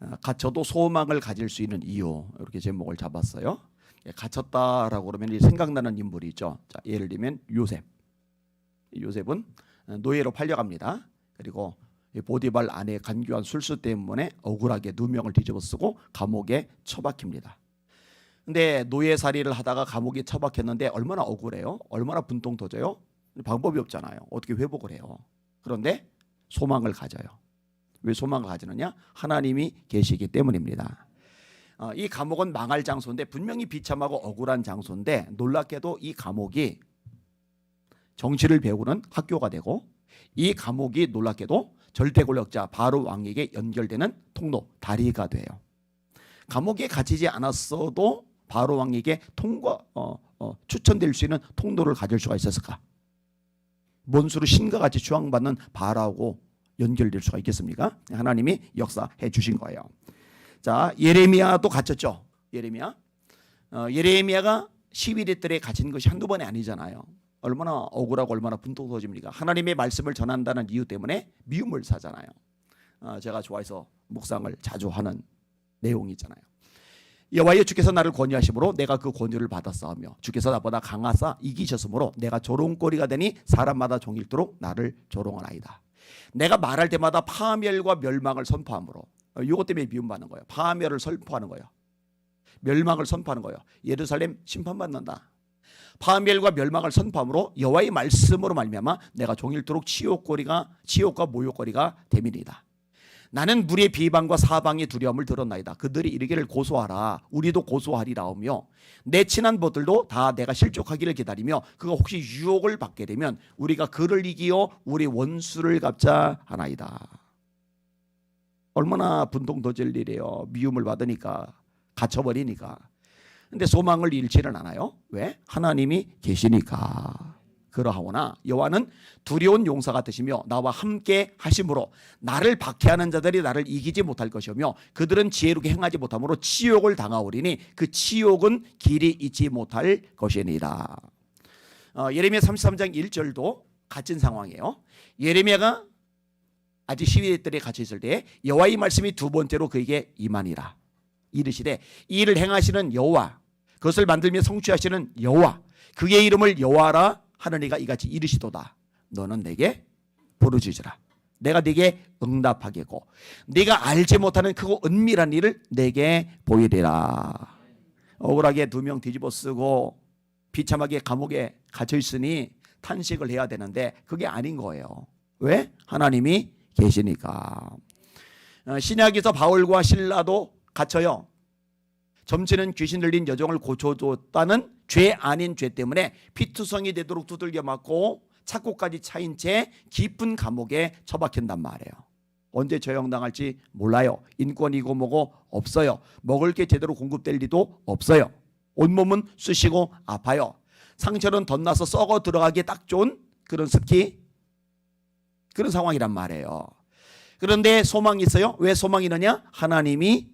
어, 갇혀도 소망을 가질 수 있는 이유 이렇게 제목을 잡았어요. 예, 갇혔다라고 그러면 이 생각나는 인물이 있죠. 자, 예를 들면 요셉. 이 요셉은 어, 노예로 팔려갑니다. 그리고 이 보디발 아내의 간교한 술수 때문에 억울하게 누명을 뒤집어 쓰고 감옥에 처박힙니다. 근데 노예살이를 하다가 감옥에 처박혔는데 얼마나 억울해요? 얼마나 분통 터져요? 방법이 없잖아요. 어떻게 회복을 해요? 그런데 소망을 가져요. 왜 소망을 가지느냐? 하나님이 계시기 때문입니다. 어, 이 감옥은 망할 장소인데 분명히 비참하고 억울한 장소인데 놀랍게도 이 감옥이 정치를 배우는 학교가 되고 이 감옥이 놀랍게도 절대 권력자 바로 왕에게 연결되는 통로 다리가 돼요. 감옥에 갇히지 않았어도 바로 왕에게 통과 어, 어, 추천될 수 있는 통로를 가질 수가 있었을까? 뭔수로 신과 같이 추앙받는 바라고 연결될 수가 있겠습니까? 하나님이 역사해 주신 거예요. 자 예레미야도 갇혔죠. 예레미야. 어, 예레미야가 11회 뜰에 갇힌 것이 한두 번이 아니잖아요. 얼마나 억울하고 얼마나 분통터집니까? 하나님의 말씀을 전한다는 이유 때문에 미움을 사잖아요. 어, 제가 좋아해서 묵상을 자주 하는 내용이 있잖아요. 여호와여 주께서 나를 권유하심으로 내가 그 권유를 받았사오며 주께서 나보다 강하사 이기셨으므로 내가 조롱거리가 되니 사람마다 종일도록 나를 조롱하나이다. 내가 말할 때마다 파멸과 멸망을 선포함으로 어, 이것 때문에 미움받는 거예요. 파멸을 선포하는 거예요. 멸망을 선포하는 거예요. 예루살렘 심판받는다. 파멸과 멸망을 선포함으로 여호와의 말씀으로 말미암아 내가 종일토록 치욕거리가 치욕과 모욕거리가 되밀이다. 나는 물의 비방과 사방의 두려움을 들었나이다. 그들이 이르기를 고소하라. 우리도 고소하리라오며 내 친한 벗들도 다 내가 실족하기를 기다리며 그가 혹시 유혹을 받게 되면 우리가 그를 이기어 우리 원수를 갚자 하나이다. 얼마나 분통 터질 일이에요. 미움을 받으니까 갇혀버리니까. 근데 소망을 잃지는 않아요. 왜? 하나님이 계시니까. 그러하오나 여호와는 두려운 용사 같으시며 나와 함께 하심으로 나를 박해하는 자들이 나를 이기지 못할 것이며 그들은 지혜롭게 행하지 못함으로 치욕을 당하오리니 그 치욕은 길이 잊지 못할 것이니라. 어, 예레미야 33장 1절도 같은 상황이에요. 예레미야가 아직 시위들에 갇혀 있을 때 여호와의 말씀이 두 번째로 그에게 임하니라. 이르시되 이 일을 행하시는 여호와 그것을 만들며 성취하시는 여호와 그의 이름을 여호와라 하느니가 이같이 이르시도다. 너는 내게 부르짖으라. 내가 네게 응답하겠고. 네가 알지 못하는 크고 은밀한 일을 내게 보이리라. 억울하게 두 명 뒤집어 쓰고 비참하게 감옥에 갇혀 있으니 탄식을 해야 되는데 그게 아닌 거예요. 왜? 하나님이 계시니까. 어, 신약에서 바울과 신라도 갇혀요 점치는 귀신 들린 여종을 고쳐줬다는 죄 아닌 죄 때문에 피투성이 되도록 두들겨 맞고 착고까지 차인 채 깊은 감옥에 처박힌단 말이에요. 언제 처형당할지 몰라요. 인권이고 뭐고 없어요. 먹을 게 제대로 공급될 리도 없어요. 온몸은 쑤시고 아파요. 상처는 덧나서 썩어 들어가기에 딱 좋은 그런 습기 그런 상황이란 말이에요. 그런데 소망이 있어요. 왜 소망이 있느냐? 하나님이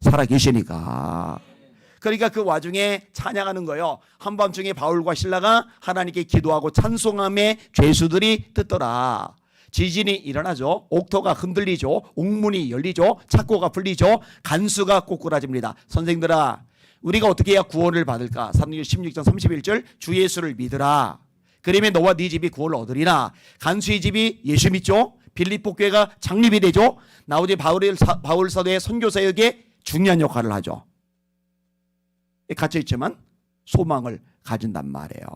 살아 계시니까. 그러니까 그 와중에 찬양하는 거예요. 한밤중에 바울과 신라가 하나님께 기도하고 찬송함에 죄수들이 듣더라. 지진이 일어나죠. 옥토가 흔들리죠. 옥문이 열리죠. 착고가 풀리죠. 간수가 꼬꾸라집니다. 선생들아, 우리가 어떻게 해야 구원을 받을까? 사도행 16장 31절 주 예수를 믿으라. 그러면 너와 네 집이 구원을 얻으리나. 간수의 집이 예수 믿죠. 빌립보 교회가 창립이 되죠. 나오디 바울, 사도의 선교사역에 중요한 역할을 하죠. 갇혀 있지만 소망을 가진단 말이에요.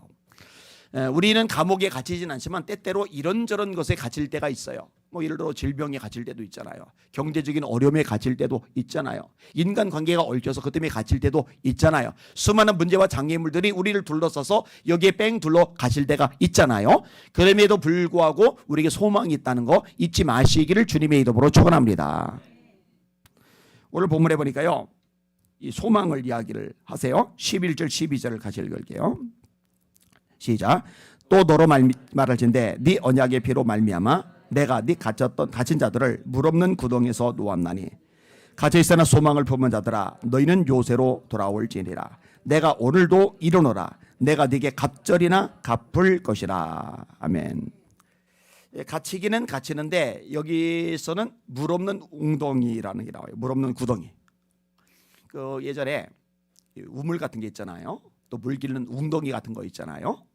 에, 우리는 감옥에 갇히진 않지만 때때로 이런저런 것에 갇힐 때가 있어요. 뭐 예를 들어 질병에 갇힐 때도 있잖아요. 경제적인 어려움에 갇힐 때도 있잖아요. 인간 관계가 얽혀서 그 때문에 갇힐 때도 있잖아요. 수많은 문제와 장애물들이 우리를 둘러싸서 여기에 뺑 둘러 갇힐 때가 있잖아요. 그럼에도 불구하고 우리에게 소망이 있다는 거 잊지 마시기를 주님의 이름으로 축원합니다. 오늘 본문에 보니까요. 이 소망을 이야기를 하세요. 11절 12절을 같이 읽을게요. 시작. 또 너로 말, 말할진대 네 언약의 피로 말미암아 내가 네 갇혔던 갇힌 자들을 물 없는 구덩이에서 놓았나니 갇혀 있으나 소망을 품은 자들아 너희는 요새로 돌아올지니라 내가 오늘도 일어노라 내가 네게 갑절이나 갚을 것이라 아멘. 예, 갇히기는 갇히는데 여기서는 물 없는 웅덩이라는 게 나와요. 물 없는 구덩이. 그 예전에 이 우물 같은 게 있잖아요. 또물 기르는 웅덩이 같은 거 있잖아요.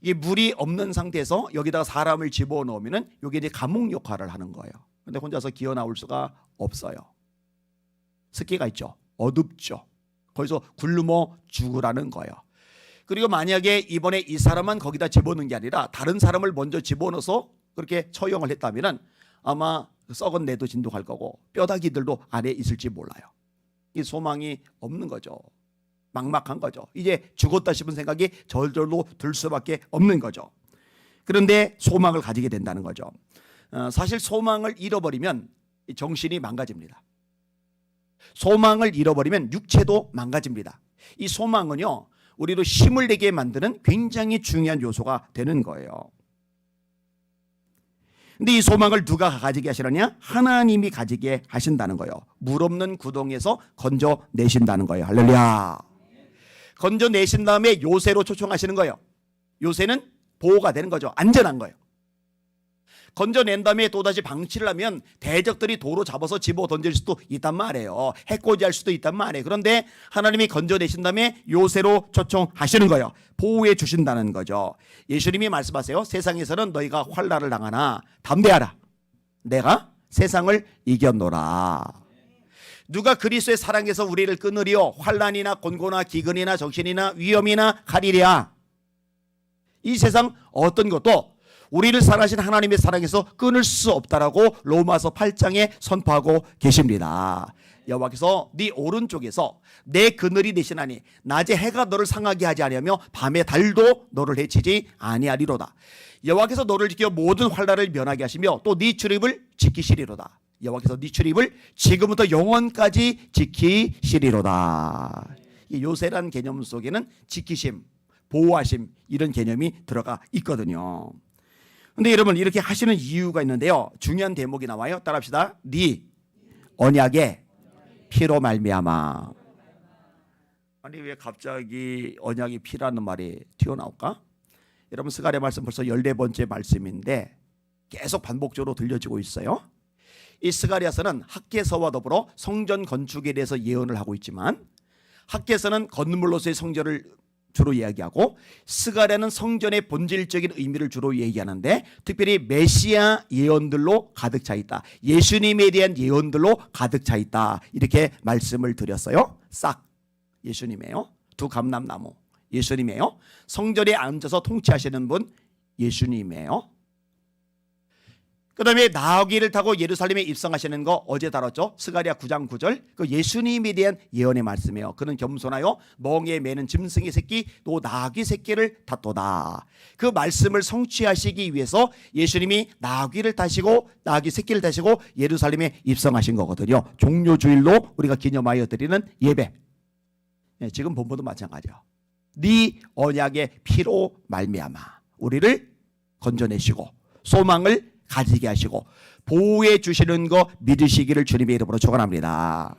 이게 물이 없는 상태에서 여기다가 사람을 집어 넣으면은 이게 이제 감옥 역할을 하는 거예요. 근데 혼자서 기어 나올 수가 없어요. 습기가 있죠. 어둡죠. 거기서 굶어 죽으라는 거예요. 그리고 만약에 이번에 이 사람만 거기다 집어넣은 게 아니라 다른 사람을 먼저 집어넣어서 그렇게 처형을 했다면은 아마 썩은 내도 진동할 거고 뼈다귀들도 안에 있을지 몰라요. 이 소망이 없는 거죠. 막막한 거죠. 이제 죽었다 싶은 생각이 절절로 들 수밖에 없는 거죠. 그런데 소망을 가지게 된다는 거죠. 어, 사실 소망을 잃어버리면 이 정신이 망가집니다. 소망을 잃어버리면 육체도 망가집니다. 이 소망은요, 우리로 힘을 내게 만드는 굉장히 중요한 요소가 되는 거예요. 근데 이 소망을 누가 가지게 하시느냐? 하나님이 가지게 하신다는 거예요. 물 없는 구덩이에서 건져 내신다는 거예요. 할렐루야. 건져 내신 다음에 요새로 초청하시는 거예요. 요새는 보호가 되는 거죠. 안전한 거예요. 건져낸 다음에 또다시 방치를 하면 대적들이 도로 잡아서 집어 던질 수도 있단 말이에요. 해코지할 수도 있단 말이에요. 그런데 하나님이 건져내신 다음에 요새로 초청하시는 거예요. 보호해 주신다는 거죠. 예수님이 말씀하세요. 세상에서는 너희가 환란을 당하나 담대하라. 내가 세상을 이겼노라. 누가 그리스도의 사랑에서 우리를 끊으리요 환란이나 곤고나 기근이나 정신이나 위험이나 가리랴 이 세상 어떤 것도 우리를 사랑하신 하나님의 사랑에서 끊을 수 없다라고 로마서 8장에 선포하고 계십니다. 여호와께서 네 오른쪽에서 내 그늘이 되시나니 낮에 해가 너를 상하게 하지 아니하며 밤에 달도 너를 해치지 아니하리로다. 여호와께서 너를 지켜 모든 환란을 면하게 하시며 또 네 출입을 지키시리로다. 여호와께서 네 출입을 지금부터 영원까지 지키시리로다. 이 요새란 개념 속에는 지키심, 보호하심 이런 개념이 들어가 있거든요. 근데 여러분 이렇게 하시는 이유가 있는데요. 중요한 대목이 나와요. 따라합시다. 네 언약의 피로 말미암아. 아니 왜 갑자기 언약이 피라는 말이 튀어나올까? 여러분 스가랴 말씀 벌써 14번째 말씀인데 계속 반복적으로 들려지고 있어요. 이 스가랴서는 학계서와 더불어 성전 건축에 대해서 예언을 하고 있지만 학계서는 건물로서의 성전을 주로 이야기하고 스가랴는 성전의 본질적인 의미를 주로 얘기하는데 특별히 메시아 예언들로 가득 차 있다. 예수님에 대한 예언들로 가득 차 있다. 이렇게 말씀을 드렸어요. 싹 예수님이에요. 두 감람나무 예수님이에요. 성전에 앉아서 통치하시는 분 예수님이에요. 그 다음에 나귀를 타고 예루살렘에 입성하시는 거 어제 다뤘죠. 스가랴 9장 9절. 그 예수님에 대한 예언의 말씀이에요. 그는 겸손하여 멍에 매는 짐승의 새끼 또 나귀 새끼를 탔도다. 그 말씀을 성취하시기 위해서 예수님이 나귀를 타시고 나귀 새끼를 타시고 예루살렘에 입성하신 거거든요. 종료 주일로 우리가 기념하여 드리는 예배. 예, 지금 본부도 마찬가지야. 네 언약의 피로 말미암아 우리를 건져내시고 소망을 가지게 하시고 보호해 주시는 거 믿으시기를 주님의 이름으로 축원합니다.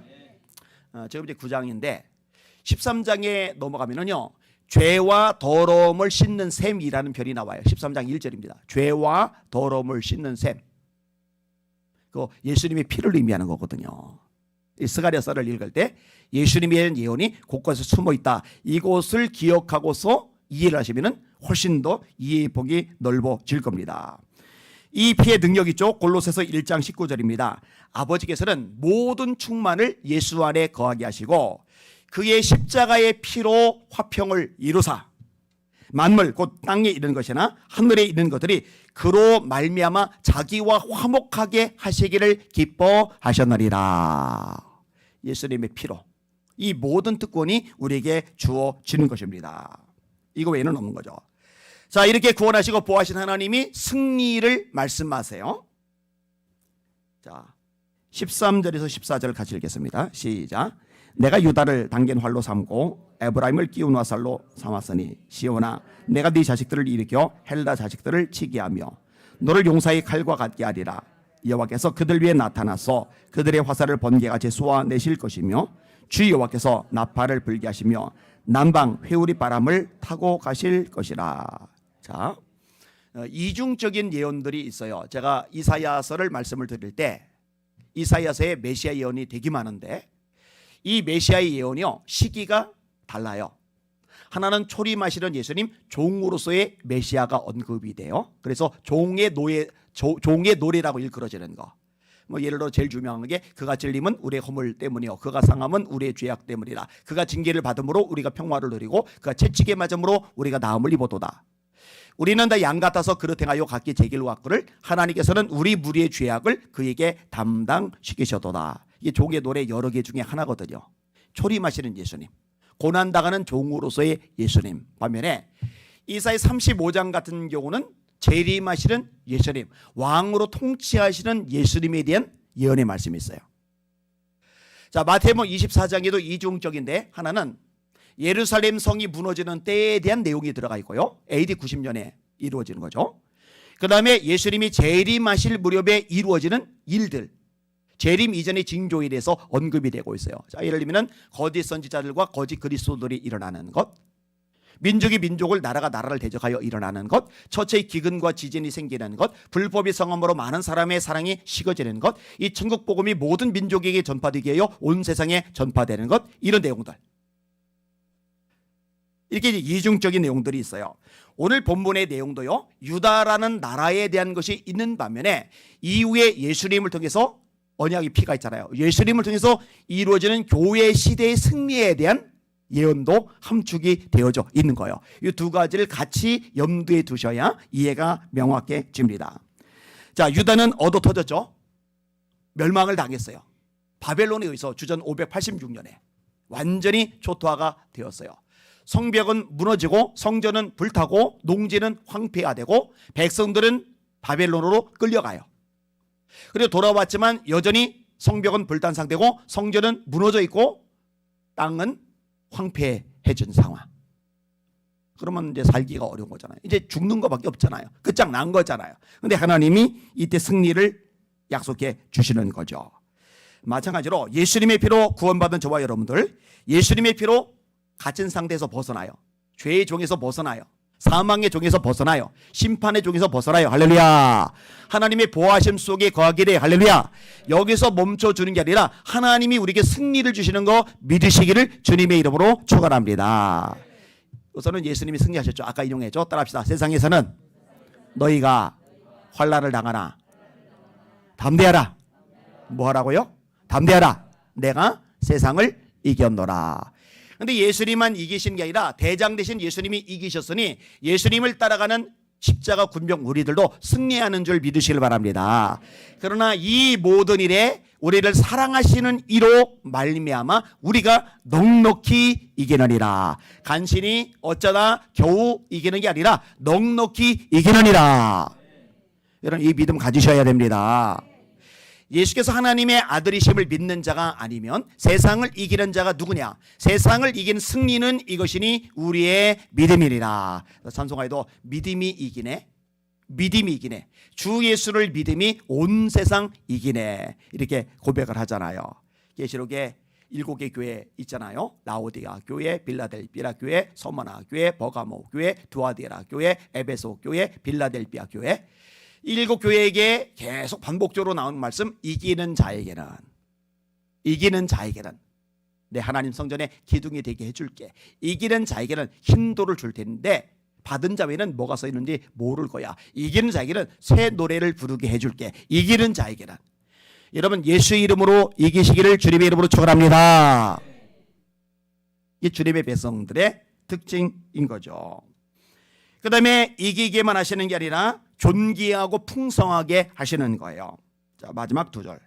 어, 지금 이제 9장인데 13장에 넘어가면은요. 죄와 더러움을 씻는 셈이라는 별이 나와요. 13장 1절입니다. 죄와 더러움을 씻는 셈. 그 예수님의 피를 의미하는 거거든요. 이 스가랴서를 읽을 때 예수님에 대한 예언이 곳곳에 숨어 있다. 이곳을 기억하고서 이해를 하시면은 훨씬 더 이해의 폭이 넓어질 겁니다. 이 피의 능력 있죠. 골로새서 1장 19절입니다. 아버지께서는 모든 충만을 예수 안에 거하게 하시고 그의 십자가의 피로 화평을 이루사 만물 곧 땅에 있는 것이나 하늘에 있는 것들이 그로 말미암아 자기와 화목하게 하시기를 기뻐하셨느니라. 예수님의 피로 이 모든 특권이 우리에게 주어지는 것입니다. 이거 외에는 없는 거죠. 자, 이렇게 구원하시고 보호하신 하나님이 승리를 말씀하세요. 자, 13절에서 14절 같이 읽겠습니다. 시작. 내가 유다를 당긴 활로 삼고 에브라임을 끼운 화살로 삼았으니 시온아 내가 네 자식들을 일으켜 헬다 자식들을 치게 하며 너를 용사의 칼과 같게 하리라 여호와께서 그들 위에 나타나서 그들의 화살을 번개같이 쏘아내실 것이며 주 여호와께서 나팔을 불게 하시며 남방 회오리 바람을 타고 가실 것이라 자 어, 이중적인 예언들이 있어요. 제가 이사야서를 말씀을 드릴 때 이사야서에 메시아 예언이 되게 많은데 이 메시아의 예언이요 시기가 달라요. 하나는 초림하시는 예수님 종으로서의 메시아가 언급이 돼요. 그래서 종의 노예 조- 종의 노래라고 일컬어지는 거. 뭐 예를 들어 제일 유명한 게 그가 찔림은 우리의 허물 때문이요 그가 상함은 우리의 죄악 때문이라 그가 징계를 받음으로 우리가 평화를 누리고 그가 채찍에 맞음으로 우리가 나음을 입어도다 우리는 다 양 같아서 그릇 행하여 각기 제 길로 갔거를 하나님께서는 우리 무리의 죄악을 그에게 담당시키셔도다. 이게 종의 노래 여러 개 중에 하나거든요. 초림하시는 예수님 고난당하는 종으로서의 예수님. 반면에 이사의 35장 같은 경우는 재림하시는 예수님, 왕으로 통치하시는 예수님에 대한 예언의 말씀이 있어요. 자, 마태복음 24장에도 이중적인데 하나는 예루살렘 성이 무너지는 때에 대한 내용이 들어가 있고요. AD 90년에 이루어지는 거죠. 그 다음에 예수님이 재림하실 무렵에 이루어지는 일들 재림 이전의 징조에 대해서 언급이 되고 있어요. 자, 예를 들면 거짓 선지자들과 거짓 그리스도들이 일어나는 것, 민족이 민족을 나라가 나라를 대적하여 일어나는 것, 처체의 기근과 지진이 생기는 것, 불법의 성함으로 많은 사람의 사랑이 식어지는 것, 이 천국 복음이 모든 민족에게 전파되게 하여 온 세상에 전파되는 것, 이런 내용들. 이렇게 이중적인 내용들이 있어요. 오늘 본문의 내용도요. 유다라는 나라에 대한 것이 있는 반면에 이후에 예수님을 통해서 언약의 피가 있잖아요. 예수님을 통해서 이루어지는 교회 시대의 승리에 대한 예언도 함축이 되어져 있는 거예요. 이 두 가지를 같이 염두에 두셔야 이해가 명확해집니다. 자, 유다는 얻어 터졌죠. 멸망을 당했어요. 바벨론에 의해서 주전 586년에 완전히 초토화가 되었어요. 성벽은 무너지고 성전은 불타고 농지는 황폐화 되고 백성들은 바벨론으로 끌려가요. 그리고 돌아왔지만 여전히 성벽은 불탄 상태고 성전은 무너져 있고 땅은 황폐해진 상황. 그러면 이제 살기가 어려운 거잖아요. 이제 죽는 것밖에 없잖아요. 끝장난 거잖아요. 근데 하나님이 이때 승리를 약속해 주시는 거죠. 마찬가지로 예수님의 피로 구원받은 저와 여러분들, 예수님의 피로 갇힌 상태에서 벗어나요. 죄의 종에서 벗어나요. 사망의 종에서 벗어나요. 심판의 종에서 벗어나요. 할렐루야. 하나님의 보호하심 속에 거하기를 할렐루야. 여기서 멈춰 주는 게 아니라 하나님이 우리에게 승리를 주시는 거 믿으시기를 주님의 이름으로 축원합니다. 우선은 예수님이 승리하셨죠. 아까 인용했죠. 따라합시다. 세상에서는 너희가 환란을 당하나 담대하라. 뭐 하라고요? 담대하라. 내가 세상을 이겼노라. 근데 예수님만 이기신 게 아니라 대장 되신 예수님이 이기셨으니 예수님을 따라가는 십자가 군병 우리들도 승리하는 줄 믿으시길 바랍니다. 그러나 이 모든 일에 우리를 사랑하시는 이로 말미암아 우리가 넉넉히 이기느니라. 간신히 어쩌다 겨우 이기는 게 아니라 넉넉히 이기느니라. 여러분 이 믿음 가지셔야 됩니다. 예수께서 하나님의 아들이심을 믿는 자가 아니면 세상을 이기는 자가 누구냐? 세상을 이긴 승리는 이것이니 우리의 믿음이니라. 찬송가에도 믿음이 이기네. 믿음이 이기네. 주 예수를 믿음이 온 세상 이기네. 이렇게 고백을 하잖아요. 계시록에 일곱 개 교회 있잖아요. 라오디아 교회, 빌라델비아 교회, 서머나 교회, 버가모 교회, 두아디라 교회, 에베소 교회, 빌라델비아 교회. 일곱 교회에게 계속 반복적으로 나오는 말씀 이기는 자에게는 이기는 자에게는 내 하나님 성전에 기둥이 되게 해줄게. 이기는 자에게는 힘도를 줄 텐데 받은 자 외에는 뭐가 써 있는지 모를 거야. 이기는 자에게는 새 노래를 부르게 해줄게. 이기는 자에게는 여러분 예수 이름으로 이기시기를 주님의 이름으로 축원합니다. 이 주님의 백성들의 특징인 거죠. 그 다음에 이기게만 하시는 게 아니라 존귀하고 풍성하게 하시는 거예요. 자, 마지막 두 절.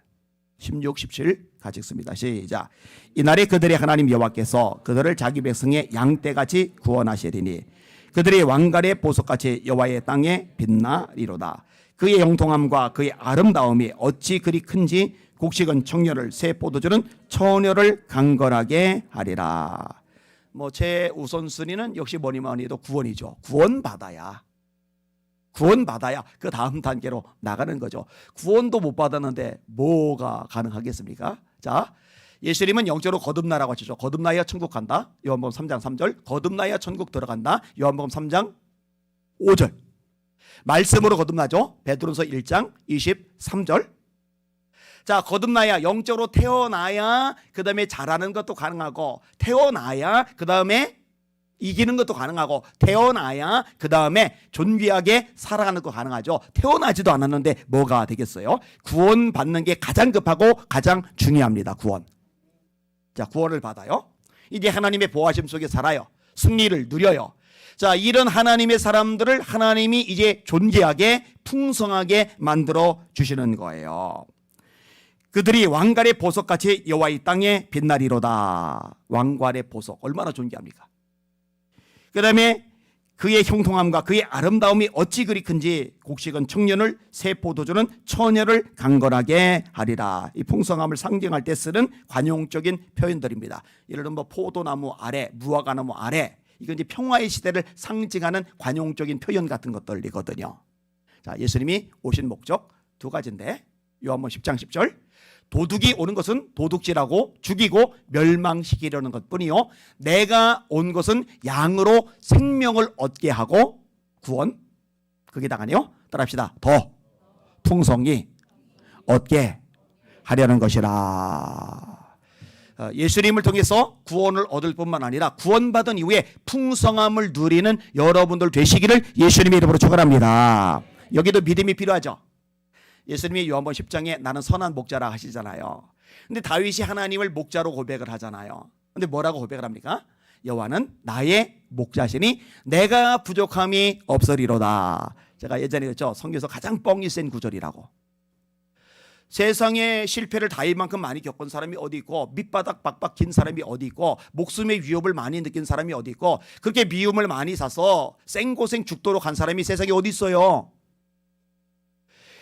16, 17 같이 읽습니다. 시작. 이날에 그들의 하나님 여호와께서 그들을 자기 백성의 양떼같이 구원하시리니 그들의 왕갈의 보석같이 여호와의 땅에 빛나리로다. 그의 영통함과 그의 아름다움이 어찌 그리 큰지 곡식은 청년을 새 포도주는 처녀를 강건하게 하리라. 뭐 제 우선순위는 역시 뭐니 뭐니 해도 구원이죠. 구원받아야 구원받아야 그 다음 단계로 나가는 거죠. 구원도 못 받았는데 뭐가 가능하겠습니까? 자, 예수님은 영적으로 거듭나라고 하시죠. 거듭나야 천국 간다. 요한복음 3장 3절. 거듭나야 천국 들어간다. 요한복음 3장 5절. 말씀으로 거듭나죠. 베드로서 1장 23절. 자, 거듭나야 영적으로 태어나야 그다음에 잘하는 것도 가능하고 태어나야 그다음에 이기는 것도 가능하고 태어나야 그 다음에 존귀하게 살아가는 것도 가능하죠. 태어나지도 않았는데 뭐가 되겠어요? 구원 받는 게 가장 급하고 가장 중요합니다. 구원. 자, 구원을 받아요. 이제 하나님의 보호하심 속에 살아요. 승리를 누려요. 자, 이런 하나님의 사람들을 하나님이 이제 존귀하게 풍성하게 만들어 주시는 거예요. 그들이 왕관의 보석같이 여호와의 땅에 빛나리로다. 왕관의 보석 얼마나 존귀합니까? 그 다음에 그의 형통함과 그의 아름다움이 어찌 그리 큰지 곡식은 청년을 새 포도주는 처녀를 강건하게 하리라. 이 풍성함을 상징할 때 쓰는 관용적인 표현들입니다. 예를 들면 뭐 포도나무 아래, 무화과나무 아래 이건 이제 평화의 시대를 상징하는 관용적인 표현 같은 것들이거든요. 자, 예수님이 오신 목적 두 가지인데 요한복음 10장 10절 도둑이 오는 것은 도둑질하고 죽이고 멸망시키려는 것뿐이요. 내가 온 것은 양으로 생명을 얻게 하고 구원? 그게 당하네요. 따라합시다. 더. 풍성히 얻게 하려는 것이라. 어, 예수님을 통해서 구원을 얻을 뿐만 아니라 구원받은 이후에 풍성함을 누리는 여러분들 되시기를 예수님의 이름으로 축원합니다. 여기도 믿음이 필요하죠 예수님이 요한복음 10장에 나는 선한 목자라 하시잖아요. 근데 다윗이 하나님을 목자로 고백을 하잖아요. 근데 뭐라고 고백을 합니까? 여호와는 나의 목자시니 내가 부족함이 없으리로다. 제가 예전에 그랬죠. 성경에서 가장 뻥이 센 구절이라고. 세상에 실패를 다윗만큼 많이 겪은 사람이 어디 있고 밑바닥 박박 긴 사람이 어디 있고 목숨의 위협을 많이 느낀 사람이 어디 있고 그렇게 미움을 많이 사서 생고생 죽도록 한 사람이 세상에 어디 있어요?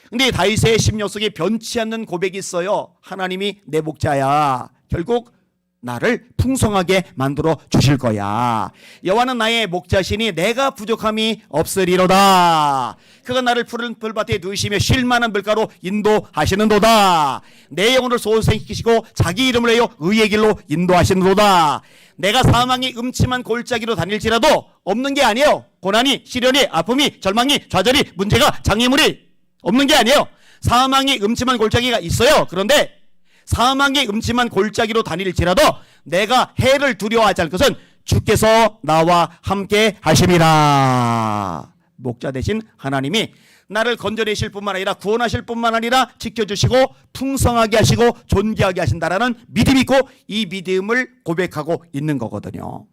근데 다윗의 심령 속에 변치 않는 고백이 있어요. 하나님이 내 목자야. 결국 나를 풍성하게 만들어 주실 거야. 여호와는 나의 목자시니 내가 부족함이 없으리로다. 그가 나를 푸른 풀밭에 누이시며 쉴 만한 물가로 인도하시는도다. 내 영혼을 소생시키시고 자기 이름을 내어 의의 길로 인도하시는도다. 내가 사망의 음침한 골짜기로 다닐지라도 없는 게 아니에요. 고난이, 시련이, 아픔이, 절망이, 좌절이, 문제가, 장애물이 없는 게 아니에요. 사망의 음침한 골짜기가 있어요. 그런데 사망의 음침한 골짜기로 다닐지라도 내가 해를 두려워하지 않을 것은 주께서 나와 함께 하심이라. 목자 대신 하나님이 나를 건져내실 뿐만 아니라 구원하실 뿐만 아니라 지켜주시고 풍성하게 하시고 존귀하게 하신다라는 믿음이 있고 이 믿음을 고백하고 있는 거거든요.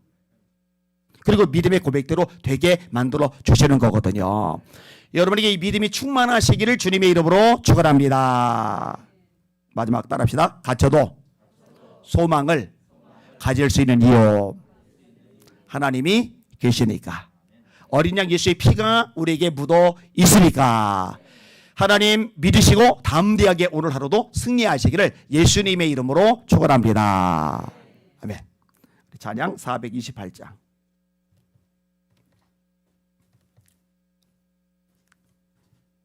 그리고 믿음의 고백대로 되게 만들어 주시는 거거든요. 여러분에게 이 믿음이 충만하시기를 주님의 이름으로 축원합니다. 마지막 따라합시다. 갇혀도 소망을 가질 수 있는 이유 하나님이 계시니까 어린 양 예수의 피가 우리에게 묻어 있으니까 하나님 믿으시고 담대하게 오늘 하루도 승리하시기를 예수님의 이름으로 축원합니다. 아멘. 찬양 428장.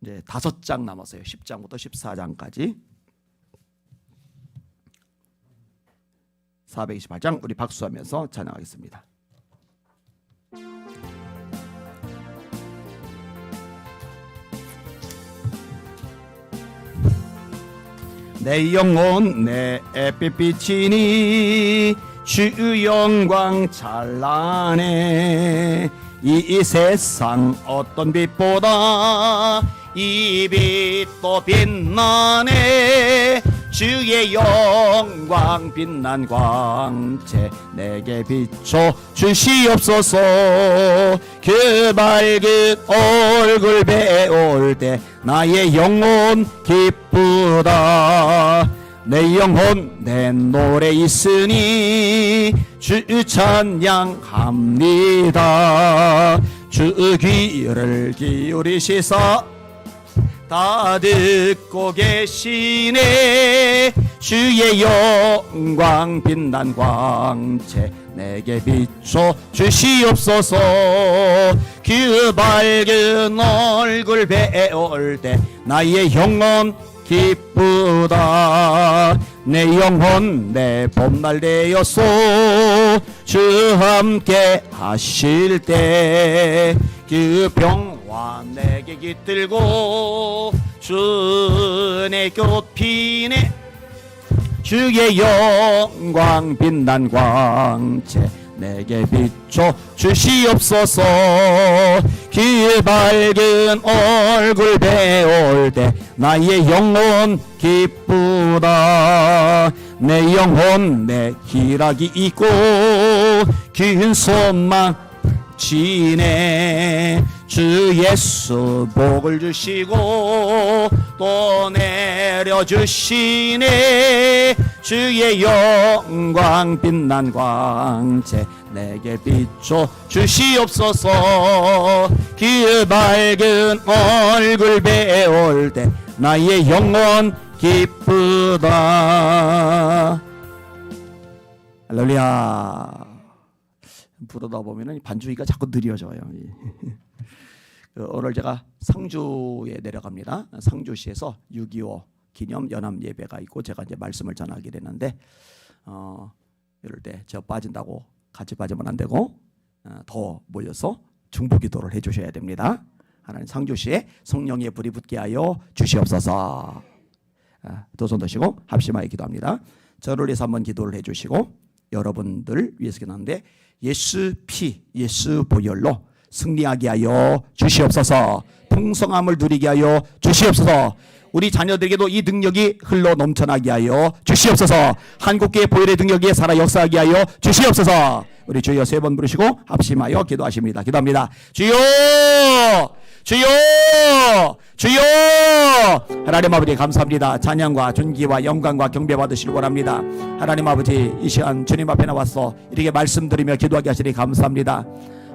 이제 다섯 장 남았어요. 10장부터 14장까지. 428장 우리 박수하면서 찬양하겠습니다. 내 영혼 내 햇빛이니 주 영광 찬란해 이 세상 어떤 빛보다 이 빛도 빛나네. 주의 영광 빛난 광채 내게 비춰 주시옵소서. 그 밝은 얼굴 배울 때 나의 영혼 기쁘다 내 영혼 내 노래 있으니 주 찬양합니다. 주 귀를 기울이시사 다 듣고 계시네. 주의 영광 빛난 광채 내게 비춰 주시옵소서. 그 밝은 얼굴 배울 때 나의 영혼 기쁘다. 내 영혼 내 봄날 되었소. 주 함께 하실 때그평와 내게 깃들고 주 내 곁피네 주의 영광 빛난 광채 내게 비춰 주시옵소서. 그 밝은 얼굴 배울 때 나의 영혼 기쁘다. 내 영혼 내 희락이 있고 긴 소망 지네. 주 예수 복을 주시고 또 내려주시네. 주의 영광 빛난 광채 내게 비춰 주시옵소서. 그 밝은 얼굴 배울 때 나의 영혼 기쁘다. 할렐루야 부르다 보면은 반주기가 자꾸 느려져요. 이. 그 오늘 제가 상주에 내려갑니다. 상주시에서 6.25 기념 연합 예배가 있고 제가 이제 말씀을 전하게 되는데 어, 이럴 때 저 빠진다고 같이 빠지면 안 되고 어, 더 모여서 중보기도를 해주셔야 됩니다. 하나님 상주시에 성령의 불이 붙게 하여 주시옵소서. 아, 두손 드시고 합심하여 기도합니다. 저를 위해서 한번 기도를 해주시고 여러분들 위해서 기도하는데 예수 피 예수 보혈로 승리하게 하여 주시옵소서. 풍성함을 누리게 하여 주시옵소서. 우리 자녀들에게도 이 능력이 흘러 넘쳐나게 하여 주시옵소서. 한국교회 보혈의 능력이 살아 역사하게 하여 주시옵소서. 우리 주여 세 번 부르시고 합심하여 기도하십니다. 기도합니다. 주여 주여! 주여! 하나님 아버지 감사합니다. 찬양과 존귀와 영광과 경배 받으시길 원합니다. 하나님 아버지 이 시간 주님 앞에 나와서 이렇게 말씀드리며 기도하게 하시니 감사합니다.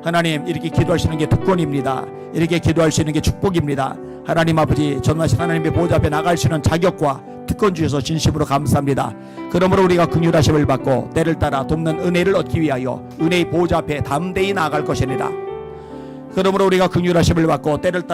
하나님 이렇게 기도할 수 있는 게 특권입니다. 이렇게 기도할 수 있는 게 축복입니다. 하나님 아버지 전하신 하나님의 보좌 앞에 나갈 수 있는 자격과 특권 주셔서 진심으로 감사합니다. 그러므로 우리가 긍휼하심을 받고 때를 따라 돕는 은혜를 얻기 위하여 은혜의 보좌 앞에 담대히 나아갈 것이니라 그러므로 우리가 긍휼하심을 받고 때를 따라